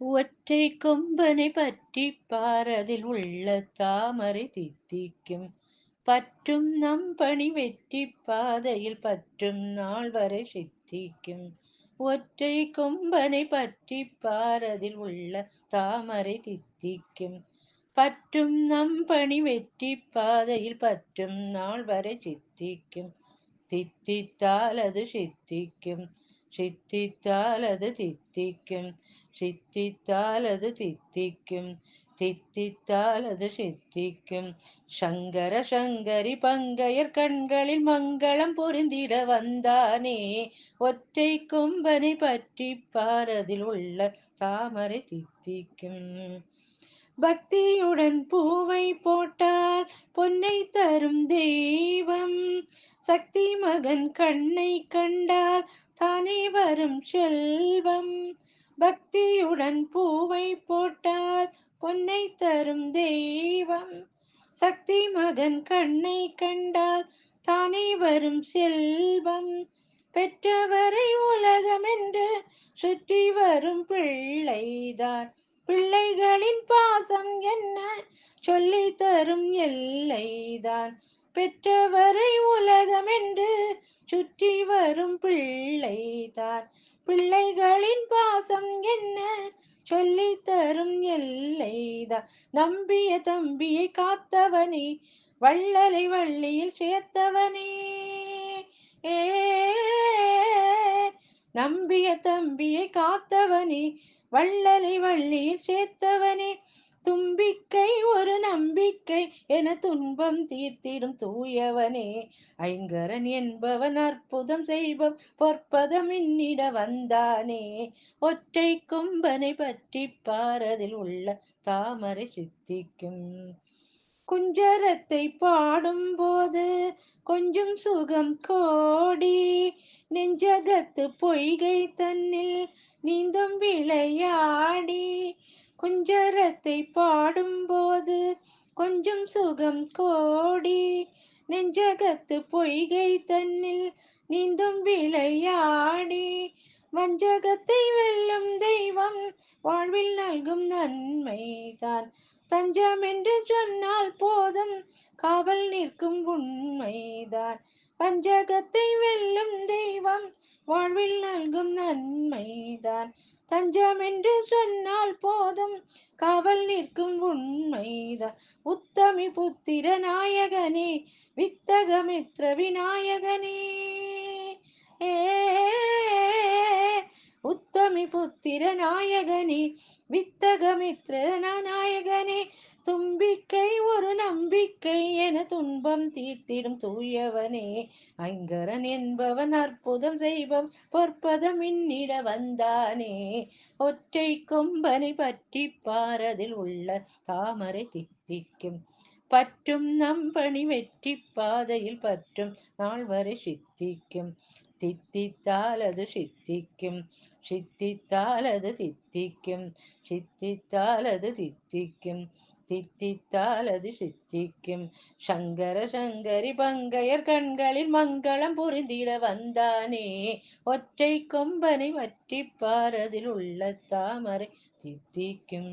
ஒற்றை கொம்பனை பற்றி பாரதில் உள்ள தாமரை தித்திக்கும். பற்றும் நம் பணி வெற்றி பாதையில் பற்றும் நாள் வரை சித்திக்கும். ஒற்றை கொம்பனை பற்றி பாரதில் உள்ள தாமரை தித்திக்கும். பற்றும் நம் பணி வெற்றி பாதையில் பற்றும் நாள் வரை சித்திக்கும். தித்தித்தால் அது சித்திக்கும். சித்தித்தால் அது தித்திக்கும் சித்தித்தால் அது தித்திக்கும் தித்தித்தால் அது சித்திக்கும். சங்கர சங்கரி பங்கையர் கண்களில் மங்களம் பொருந்திட வந்தானே ஒற்றை கொம்பனை பற்றி பாரதில் உள்ள தாமரை தித்திக்கும். பக்தியுடன் பூவை போட்டால் பொன்னை தரும் தெய்வம் சக்தி மகன் கண்ணை கண்டால் தானே வரும் செல்வம். பக்தியுடன் பூவை போட்டார் பொன்னை தரும் தெய்வம். சக்தி மகன் கண்ணை கண்டால் தானே வரும் செல்வம். பெற்றவரை உலகம் என்று சுற்றி வரும் பிள்ளைதான். பிள்ளைகளின் பாசம் என்ன சொல்லி தரும் எல்லைதான். பெற்றவரை உலகமென்று சுற்றி வரும் பிள்ளைதான் பிள்ளைகளின் பாசம் என்ன சொல்லி தரும் எல்லைதான் நம்பிய தம்பியை காத்தவனே வள்ளலை வள்ளியில் சேர்த்தவனே. ஏ நம்பிய தம்பியை காத்தவனே வள்ளலை வள்ளியில் சேர்த்தவனே. என துன்பம் தீர்த்திடும் தூயவனே. ஐங்கரன் என்பவன் அற்புதம் செய்வம் பொற்பதம் இன்னிட வந்தானே. ஒற்றை கொம்பனை பற்றி பாரதில் உள்ள தாமரை சித்திக்கும். குஞ்சரத்தை பாடும் போது கொஞ்சம் சுகம் கோடி. நெஞ்சகத்து பொய்கை தன்னில் நீந்தும் விளையாடி. குஞ்சரத்தை பாடும் போது கொஞ்சம் சுகம் கோடி. நெஞ்சகத்து பொய்கை தன்னில் நீந்தும் விளையாடி. வஞ்சகத்தை வெல்லும் தெய்வம் வாழ்வில் நல்கும் நன்மைதான். தஞ்சம் என்று சொன்னால் போதும் காவல் நிற்கும் உண்மைதான். பஞ்சகத்தை வெல்லும் தெய்வம் வாழ்வில் நல்கும் நன்மைதான். தஞ்சம் என்று சொன்னால் போதும் காவல் நிற்கும் உண்மைதான். உத்தமி புத்திர நாயகனே வித்தகமித்ர விநாயகனே. ஏ உத்தமி புத்திர நாயகனே வித்தகமித்ர நாயகனே தும்பிக்கை ஒரு நம்பிக்கை என துன்பம் தீர்த்திடும் தூயவனே. ஐங்கரன் என்பவன் அற்புதம் செய்வம் பொற்பதம் இன்னிட வந்தானே. ஒற்றை கொம்பனை பற்றி பாரதில் உள்ள தாமரை தித்திக்கும் பற்றும் நம்பணி வெற்றி பாதையில் பற்றும் நாள் வரை சித்திக்கும். தித்தித்தால் அது சித்திக்கும் சித்தித்தால் அது தித்திக்கும் சித்தித்தால் அது தித்திக்கும் தித்தித்தால் அது சித்திக்கும். சங்கர சங்கரி பங்கையர் கண்களில் மங்களம் புரிந்திட வந்தானே ஒற்றை கொம்பனை வற்றி பாரதில் உள்ள தாமரை தித்திக்கும்